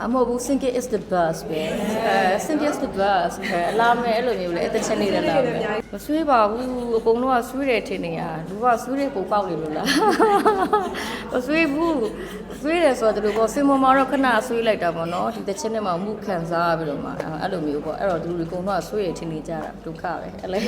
အမဟုတ်ဘူး single is the best ပဲအဲ single is the best အဲအလားမဲအဲ့လိုမျိုးလေအသက်ချက်နေတယ်လားမဆွေးပါဘူးအကုန်လုံးကဆွေးတယ်ထင်နေရလူကဆွေးတယ်ကိုပေါက်နေလို့လားမဆွေးဘူးဆွေးတယ်ဆိုတော့ဒီလိုပေါ့စင်မမတော့ခဏဆွေးလိုက်တာပေါ့နော်ဒီတစ်ချက်နဲ့မှမှုခံစားပြီးတော့မှအဲ့လိုမျိုးပေါ့အဲ့တော့ဒီလူတွေအကုန်လုံးကဆွေးရထင်နေကြတာဒုက္ခပဲအဲ့လေ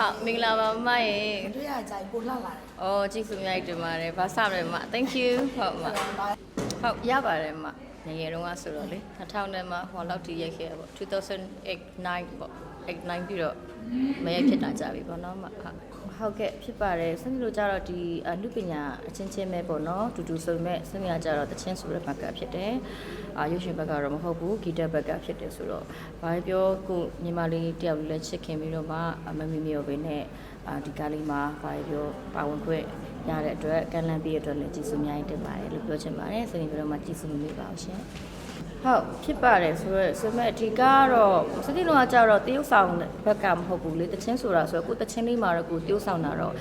ဟာမင်္ဂလာပါမမရေတွေ့ရကြိုင်ကိုလှလာတယ်။အော်ကြည့်စုမြိုက်တင်ပါတယ်။ဘာစရဲမ။ Thank you ဟုတ်မ။ဟုတ်ရပါတယ်မ။ငယ်ငယ်တုန်းကဆိုတော့လေ2000နဲ့မှဟောလောက်ထိရိုက်ခဲ့ရပေါ့2008 9ပေါ့ 8 9ပြီးတော့မရိုက်ဖြစ်တာကြပြီပေါ့နော်မ။ဟုတ်ဟုတ်ကဲ့ဖြစ်ပါတယ်။စနေလို့ကြတော့ဒီအနုပညာအချင်းချင်းပဲပေါ့နော်။တူတူဆိုပေမဲ့စနေကကြတော့တချင်းဆိုတဲ့ဘက်ကဖြစ်တယ်။အာရုပ်ရှင်ဘက်ကတော့မဟုတ်ဘူးဂီတဘက်ကဖြစ်တယ်ဆိုတော့ဘာပဲပြောကိုညီမလေးတယောက်လေးလည်းချစ်ခင်ပြီးတော့မှအမမီမီရောပဲနဲ့အာဒီကားလေးမှာဘာပဲပြောပါဝင်ခွင့်ရတဲ့အတွက်ကန့်လန့်ပြီးတဲ့အတွက်လည်းကျေးဇူးအများကြီးတင်ပါတယ်လို့ပြောချင်ပါတယ်စနေပြီးတော့မှကျေးဇူးမမေ့ပါဘူးရှင် ဟုတ်ဖြစ်ပါတယ်ဆိုတော့ဆိုမဲ့ဒီကားကတော့စတိလုံးကကြတော့တရုပ်ဆောင်ဘက်ကမဟုတ်ဘူးလေတချင်းဆိုတာဆိုတော့ကိုတချင်းလေးမှာတော့ကိုတရုပ်ဆောင်တာတော့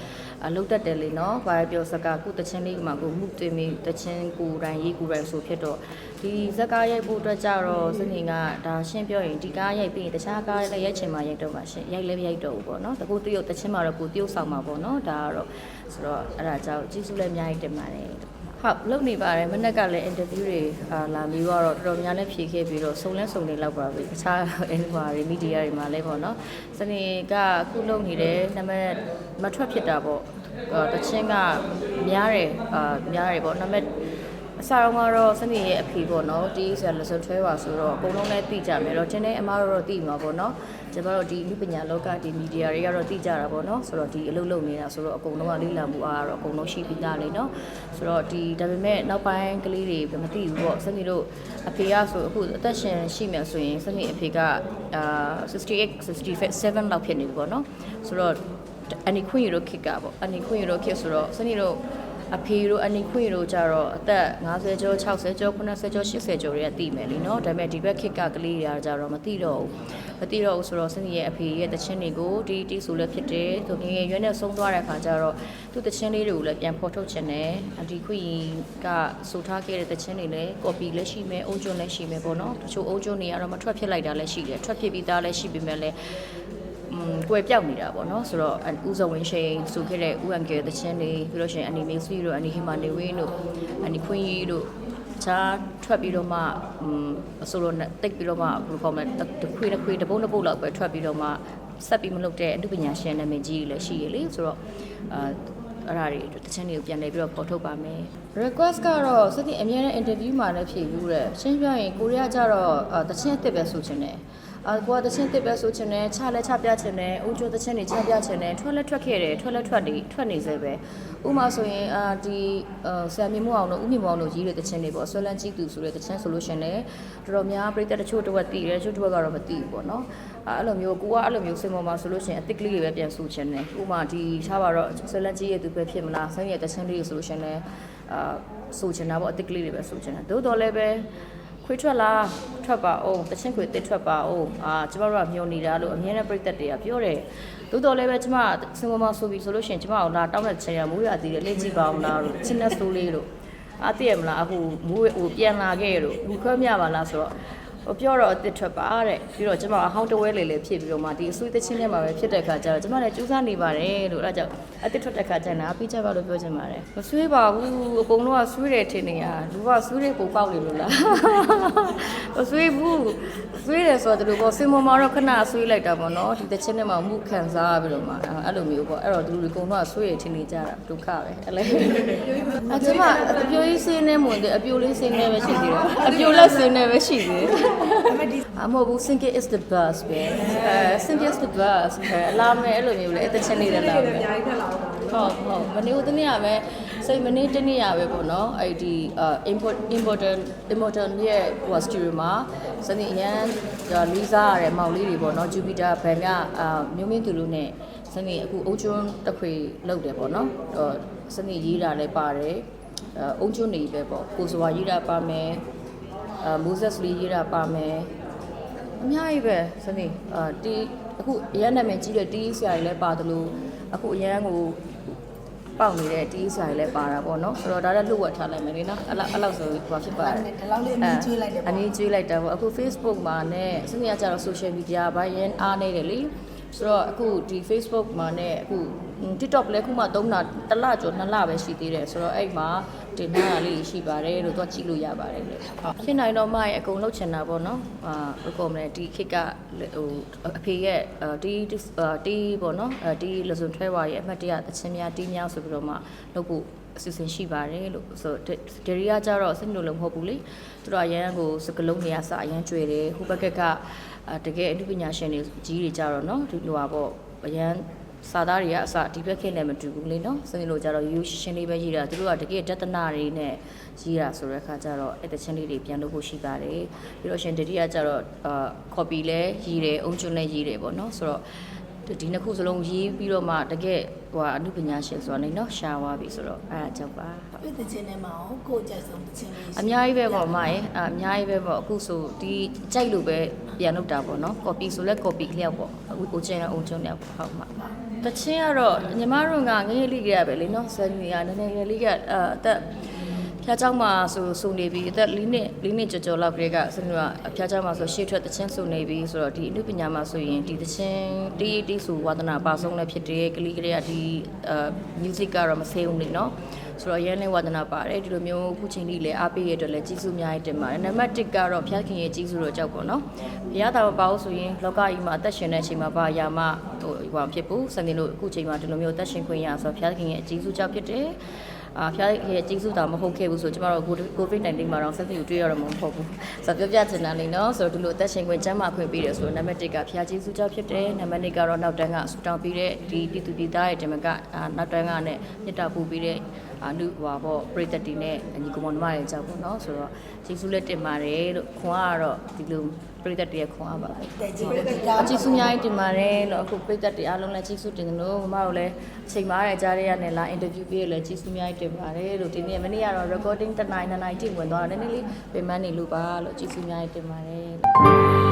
အလုတ်တက်တယ်လေနော်ဘာပဲပြောစကားကိုတချင်းလေးမှာကိုမှုတင်ပြီးတချင်းကိုယ်တိုင်ရေးကိုယ်တိုင်ဆိုဖြစ်တော့ဒီဇက်ကားရိုက်ဖို့အတွက်ကြတော့စနေကဒါရှင်းပြောရင်ဒီကားရိုက်ပြီးရင်တခြားကားလည်းရိုက်ချင်မှရိုက်တော့မှရှင်ရိုက်လည်းမရိုက်တော့ဘူးပေါ့နော်တကူတရုပ်တချင်းမှာတော့ကိုတရုပ်ဆောင်မှာပေါ့နော်ဒါကတော့ဆိုတော့အဲ့ဒါကြောင့်ကျေးဇူးလည်းအများကြီးတင်ပါတယ် ဟုတ်လုပ်နေပါတယ်မနေ့ကလည်း interview တွေအာလာပြီးတော့တော်တော်များလည်းဖြေခဲ့ပြီးတော့စုံလဲစုံနေလောက်ပါပြီတခြား inquiry တွေ media တွေမှာလည်းပေါ့နော်စနေကအခုလုပ်နေတယ်နံပါတ်မထွက်ဖြစ်တာပေါ့အာတချင်းကများတယ်အာများတယ်ပေါ့နံပါတ် အစားတော့ကတော့စနေရဲ့အဖေပေါ့နော်တီးဆရာလက်စွပ်ထွဲပါဆိုတော့အကုန်လုံးလည်းသိကြမယ်တော့ကျင်းတဲ့အမားတို့တော့သိမှာပေါ့နော်ကျွန်တော်တို့ဒီလူပညာလောကဒီမီဒီယာတွေကတော့သိကြတာပေါ့နော်ဆိုတော့ဒီအလုပ်လုပ်နေတာဆိုတော့အကုန်လုံးကလေ့လာမှုအားကတော့အကုန်လုံးရှိပြီးသားလေနော်ဆိုတော့ဒီဒါပေမဲ့နောက်ပိုင်းကလေးတွေမသိဘူးပေါ့စနေတို့အဖေကဆိုအခုအသက်ရှင်ရှိမှဆိုရင်စနေအဖေကအာ68 67လောက်ဖြစ်နေပြီပေါ့နော်ဆိုတော့အနိခွင့်ရတို့ခစ်ကပေါ့အနိခွင့်ရတို့ခစ်ဆိုတော့စနေတို့ အဖေတို့အနိခွင့်တို့ကြတော့အသက်50ကျော်60ကျော်90ကျော်80ကျော်တွေကတည်မယ်လीเนาะဒါပေမဲ့ဒီဘက်ခစ်ကကလေးတွေကကြတော့မသိတော့ဘူးမသိတော့ဘူးဆိုတော့စနေရဲ့အဖေရဲ့တခြင်းတွေကိုဒီတီးဆိုလည်းဖြစ်တယ်သူငယ်ငယ်ရွယ်နဲ့ဆုံးသွားတဲ့ခါကျတော့သူတခြင်းလေးတွေကိုလည်းပြန်ဖော်ထုတ်ခြင်းနဲ့အဒီခွင့်ကဆိုထားခဲ့တဲ့တခြင်းတွေလည်း copy လည်းရှိမယ်အုပ်ကျွန်းလည်းရှိမယ်ပေါ့နော်တချို့အုပ်ကျွန်းတွေကတော့မထွက်ဖြစ်လိုက်တာလည်းရှိတယ်ထွက်ဖြစ်ပြီးသားလည်းရှိပေမဲ့လည်း อืม ကွယ်ပြောက်နေတာပေါ့နော်ဆိုတော့ဥဇဝင်းရှိန်ဆိုခဲ့တဲ့ဥအန်ကဲတချင်းတွေပြီးလို့ရှိရင်အနီမေဆွီတို့အနီဟီမာနေဝင်းတို့အနီခွင်းကြီးတို့ချာထွက်ပြီးတော့မှอืมအစိုးရနဲ့တိတ်ပြီးတော့မှဘယ်လိုခေါ်မလဲတခွေးတစ်ခွေးတစ်ပုတ်တစ်ပုတ်လောက်ပဲထွက်ပြီးတော့မှဆက်ပြီးမလုပ်တဲ့အမှုပညာရှင်နာမည်ကြီးတွေလည်းရှိရလေဆိုတော့အာအဲ့ဒါတွေတချင်းတွေကိုပြန်လည်ပြီးတော့ပေါ်ထုတ်ပါမယ် request ကတော့စသည့်အများနဲ့ interview မှာလည်းဖြေယူတယ်ရှင်းပြရင်ကိုရီးယားကျတော့အာတချင်းအစ်စ်ပဲဆိုချင်တယ် အာကိုကတချင်းတစ်ပဲဆိုချင်တယ်ချလဲချပြချင်တယ်အိုးချိုတချင်းတွေချပြချင်တယ်ထွက်လဲထွက်ခဲ့တယ်ထွက်လဲထွက်နေထွက်နေစေပဲဥမာဆိုရင်အာဒီအာဆမ်မီမို့အောင်တို့ဥမီမို့အောင်တို့ရေးတဲ့တချင်းတွေပေါ့ဆွဲလန်းကြည့်သူဆိုတဲ့တချင်းဆိုလို့ရှင်လေတော်တော်များပြိတ္တတချို့တစ်ဝက်တည်တယ်တချို့တစ်ဝက်ကတော့မတည်ဘူးပေါ့နော်အာအဲ့လိုမျိုးကိုကအဲ့လိုမျိုးစင်ပေါ်မှာဆိုလို့ရှင်အစ်စ်ကလေးတွေပဲပြန်ဆိုချင်တယ်ဥမာဒီထားပါတော့ဆွဲလန်းကြည့်ရသူပဲဖြစ်မလားဆန်းရဲ့တချင်းလေးတွေဆိုလို့ရှင်လေအာဆိုချင်တာပေါ့အစ်စ်ကလေးတွေပဲဆိုချင်တယ်သို့တော်လည်းပဲ ခွေးထွက်လားထွက်ပါအောင်တချင်းခွေတစ်ထွက်ပါအောင်အာကျမတို့ကမျောနေတာလို့အမြဲတမ်းပြည့်သက်တွေကပြောတယ်သို့တော်လည်းပဲကျမစင်မမဆိုပြီးဆိုလို့ရှိရင်ကျမတို့လာတောင်းတဲ့ချင်ရမိုးရသေးတယ်လေ့ကြည့်ပါအောင်လားလို့ချင်းနဲ့ဆိုလေးလို့အာတည့်ရမလားအခုမိုးဟိုပြန်လာခဲ့လို့လူခွဲမြပါလားဆိုတော့ ဟိုပြောတော့အစ်စ်ထွက်ပါတဲ့ပြီးတော့ကျမအဟောင်းတဝဲလေလေဖြစ်ပြီးတော့မှဒီအဆွေးသချင်းထဲမှာပဲဖြစ်တဲ့ခါကျတော့ကျမလည်းကြိုးစားနေပါတယ်လို့အဲဒါကြောင့်အစ်စ်ထွက်တဲ့ခါကျရင်အပိကြပါလို့ပြောချင်ပါတယ်မဆွေးပါဘူးအကုန်လုံးကဆွေးတယ်ထင်နေရလူကဆွေးတယ်ပုံပေါက်နေလို့လားမဆွေးဘူးဆွေးတယ်ဆိုတော့ဒီလိုပေါ့စင်မမတော့ခဏဆွေးလိုက်တာပေါ့နော်ဒီသချင်းထဲမှာမှုခံစားပြီးတော့မှအဲ့လိုမျိုးပေါ့အဲ့တော့ဒီလူတွေအကုန်လုံးကဆွေးရထင်နေကြတာဒုက္ခပဲအဲ့လေအကျမအပြိုကြီးစင်းနေမွန်တယ်အပြိုလေးစင်းနေပဲရှိသေးတယ်အပြိုလက်စင်းနေပဲရှိသေးတယ်အမဟုတ်ဘူး single is the best ပဲအဲ single is the best အဲအလားမဲအဲ့လိုမျိုးလေအသက်ချင်းနေတယ်လားပဲအများကြီးထက်လာတော့ဟုတ်ဟုတ်မနေ့ကတနေ့ကပဲစိတ်မနေ့တနေ့ရပဲပေါ့နော်အဲ့ဒီ import important important ရဲ့ဟို studio မှာစနေအရန်လေးစားရတဲ့မောင်လေးတွေပေါ့နော် Jupiter ဘန်ကအာမျိုးမင်းသူလို့ ਨੇ စနေအခုအုတ်ကျွန်းတစ်ခွေလောက်တယ်ပေါ့နော်ဟိုစနေရေးတာလည်းပါတယ်အုတ်ကျွန်းနေပဲပေါ့ကိုစွာရေးတာပါမယ် အာမိုးဆက်လီရေးတာပါမယ်အများကြီးပဲစနေအာတီအခုအရန်နာမည်ကြီးတဲ့တီးဆရာတွေလည်းပါတယ်လို့အခုအရန်ကိုပေါက်နေတဲ့တီးဆိုင်လည်းပါတာပေါ့နော်ဆိုတော့ဒါလည်းလှုပ်ဝက်ထားလိုက်မယ်လေနော်အဲ့လောက်အဲ့လောက်ဆိုဟိုဖြစ်ပါတယ်ဒီလောက်လေးအမြင်ကျွေးလိုက်တယ်အပေါ့မြင်ကျွေးလိုက်တာပေါ့အခု Facebook မှာနဲ့စနေကကျတော့ social media ဘာရင်အားနေတယ်လေ ဆိုတော့အခုဒီ Facebook မှာနဲ့အခု TikTok လည်းအခုမှ3လတစ်လကျော်2လပဲရှိသေးတယ်ဆိုတော့အဲ့မှာတင်ထားတာလေးရှိပါတယ်လို့တော့ကြည့်လို့ရပါတယ်လေဟုတ်ဖြစ်နိုင်တော့မှရဲ့အကုန်လုံးချင်တာပေါ့နော်အာဘယ်ကောမလဲဒီခေတ်ကဟိုအဖေရဲ့ဒီတီပေါ့နော်ဒီလစုံထွဲဝါရဲ့အမှတ်တရအချင်းများတီးများဆိုပြီးတော့မှလုပ်ဖို့အစီအစဉ်ရှိပါတယ်လို့ဆိုဒရီကကြတော့စိတ်လို့လည်းမဟုတ်ဘူးလေသူတို့အရန်ကိုစကလုံးတွေအစအရန်ကျွေတယ်ဟိုဘက်ကက တကယ်အမှုပညာရှင်တွေကြီးတွေကြတော့เนาะဒီလိုပါပေါ့အရန်စာသားတွေကအစဒီဘက်ခေတ်နဲ့မတူဘူးလေနော်စနေလို့ကြတော့ရိုးရှင်းလေးပဲရေးတာသူတို့ကတကယ်ဒသနာတွေနဲ့ရေးတာဆိုတဲ့အခါကျတော့အဲ့တချင်းလေးတွေပြန်လုပ်ဖို့ရှိပါတယ်ပြီးတော့ရှင်တတိယကျတော့အာ copy လဲရေးတယ်အုံကျွန်းလဲရေးတယ်ပေါ့နော်ဆိုတော့ဒီနှစ်ခုစလုံးရေးပြီးတော့မှတကယ်ဟိုအမှုပညာရှင်ဆိုတာနေနော်ရှားသွားပြီဆိုတော့အဲ့ဒါကြောင့်ပါဟုတ် ပြည့်တဲ့ချင်းထဲမှာဟောကိုယ့်ကြိုက်ဆုံးတစ်ချင်းလေး အများကြီးပဲပေါ့မရဲ့အအများကြီးပဲပေါ့အခုဆိုဒီကြိုက်လို့ပဲ ပြန်လုပ်တာပေါ့နော် copy ဆိုလဲ copy လျောက်ပေါ့အခုကိုကျင်းအောင်ကျုံလျောက်ပေါ့ဟုတ်မှာတချင်းကတော့ညီမတို့ကငယ်ငယ်လေးကရပဲလေနော်ဆယ်နှစ်ကနည်းနည်းငယ်လေးကအအသက်ဖျားเจ้าမှာဆိုစုံနေပြီအသက်၄နှစ်၄နှစ်ကျော်ကျော်လောက်ကလေးကဆယ်နှစ်ကဖျားเจ้าမှာဆိုရှေ့ထွက်တချင်းစုံနေပြီဆိုတော့ဒီအနုပညာမှာဆိုရင်ဒီတချင်းတီးတီးဆိုဝါသနာပါဆုံးလည်းဖြစ်တယ်ကလေးကလေးကဒီအာ music ကတော့မဆေးဘူးလေနော် ဆိုတော့ရန်လေးဝါဒနာပါတယ်ဒီလိုမျိုးအခုချိန်ကြီးလည်းအားပေးရတဲ့အတွက်လည်းကြီးစုအများကြီးတင်ပါတယ်နံပါတ်1ကတော့ဘုရားခင်ရဲ့ကြီးစုတော့ကြောက်ပေါ့နော်ဘုရားတာမပါဘူးဆိုရင်လောကကြီးမှာအသက်ရှင်တဲ့အချိန်မှာဘာအရာမှဟိုဟိုဖြစ်ဘူးစနေလို့အခုချိန်မှာဒီလိုမျိုးအသက်ရှင်ခွင့်ရဆိုတော့ဘုရားခင်ရဲ့ကြီးစုကြောက်ဖြစ်တယ် အာဖျားရဲ့ကြီးစုတာမဟုတ်ခဲ့ဘူးဆိုကျမတို့ COVID-19 မှာတော့ဆက်ပြီးတွေ့ရတော့မှာမဟုတ်ဘူးဆိုတော့ပြောပြချင်တာလေးနော်ဆိုတော့ဒီလိုအသက်ရှင်ခွင့်ကျန်းမာခွင့်ပေးတယ်ဆိုတော့နံပါတ်1ကဖျားကြီးစုကြောက်ဖြစ်တယ်နံပါတ်2ကတော့နောက်တန်းကဆူတောင်းပြီးတဲ့ဒီပြည်သူပြည်သားရဲ့တင်မကအာနောက်တန်းကနဲ့မြတ်တာပူပြီးတဲ့အနုဟွာပေါ့ပရိသတ်တွေနဲ့ညီကောင်မတို့ရဲ့ကြောက်ပေါ့နော်ဆိုတော့ကျေးဇူးလက်တင်ပါတယ်လို့ခွန်ကတော့ဒီလိုပရိသတ်တွေရဲ့ခွန်အားပါပဲတဲ့ကြီးတဲ့ကကျေးဇူးအများကြီးတင်ပါတယ်လို့အခုပရိသတ်တွေအားလုံးလည်းကျေးဇူးတင်တယ်လို့မမတို့လည်းအချိန်မားတဲ့ကြားရရနဲ့လာအင်တာဗျူးပေးရလည်းကျေးဇူးအများကြီးတင်ပါတယ်လို့ဒီနေ့မနေ့ကတော့ recording တစ်နိုင်နှစ်နိုင်တိဝင်သွားတော့နည်းနည်းလေးပြင်ပန်းနေလို့ပါလို့ကျေးဇူးအများကြီးတင်ပါတယ်